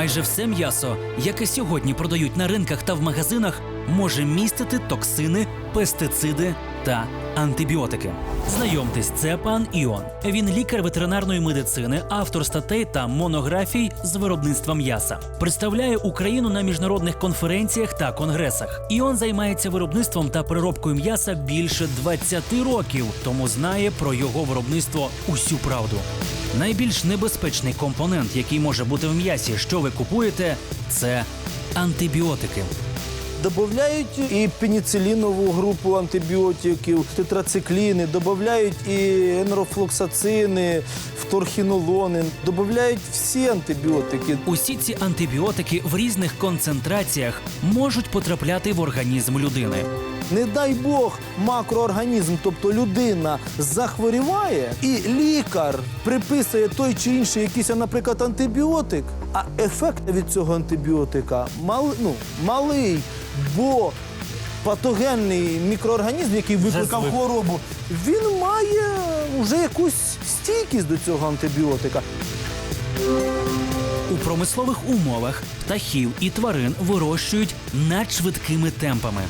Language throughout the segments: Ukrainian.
Майже все м'ясо, яке сьогодні продають на ринках та в магазинах, може містити токсини, пестициди та антибіотики. Знайомтесь, це пан Іон. Він лікар ветеринарної медицини, автор статей та монографій з виробництва м'яса. Представляє Україну на міжнародних конференціях та конгресах. Іон займається виробництвом та переробкою м'яса більше 20 років, тому знає про його виробництво усю правду. Найбільш небезпечний компонент, який може бути в м'ясі, що ви купуєте, це антибіотики. Додають і пеніцилінову групу антибіотиків, тетрацикліни, додають і енрофлоксацини, вторхінолони, додають всі антибіотики. Усі ці антибіотики в різних концентраціях можуть потрапляти в організм людини. Не дай Бог, макроорганізм, тобто людина захворіває, і лікар приписує той чи інший якийсь, наприклад, антибіотик, а ефект від цього антибіотика мал, ну, малий, бо патогенний мікроорганізм, який викликав звик. хворобу, він має вже якусь стійкість до цього антибіотика. У промислових умовах птахів і тварин вирощують надшвидкими темпами.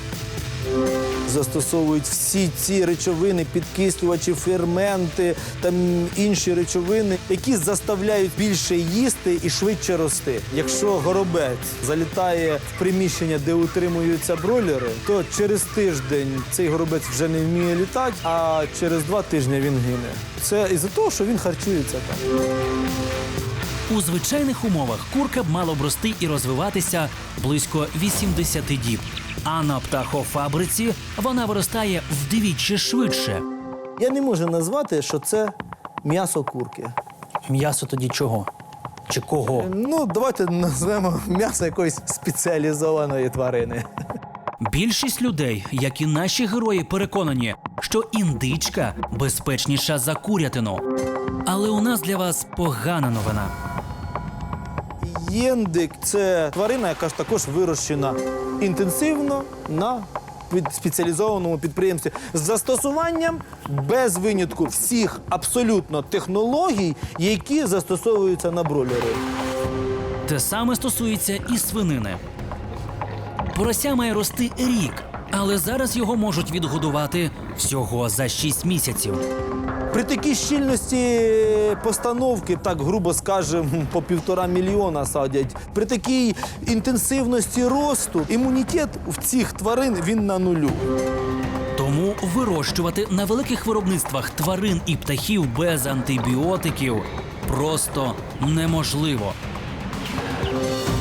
Застосовують всі ці речовини, підкислювачі, ферменти та інші речовини, які заставляють більше їсти і швидше рости. Якщо горобець залітає в приміщення, де утримуються бройлери, то через тиждень цей горобець вже не вміє літати, а через два тижні він гине. Це із-за того, що він харчується там. У звичайних умовах курка б мала б рости і розвиватися близько 80 діб. А на птахофабриці вона виростає вдвічі швидше. Я не можу назвати, що це м'ясо курки. М'ясо тоді чого? Чи кого? Ну, давайте назвемо м'ясо якоїсь спеціалізованої тварини. Більшість людей, як і наші герої, переконані, що індичка безпечніша за курятину. Але у нас для вас погана новина. Єндик це тварина, яка ж також вирощена інтенсивно на спеціалізованому підприємстві з застосуванням без винятку всіх абсолютно технологій, які застосовуються на бройлери. Те саме стосується і свинини. Порося має рости рік, але зараз його можуть відгодувати всього за 6 місяців. При такій щільності постановки, так грубо скажемо, по півтора мільйона садять. При такій інтенсивності росту імунітет в цих тварин він на нулю. Тому вирощувати на великих виробництвах тварин і птахів без антибіотиків просто неможливо.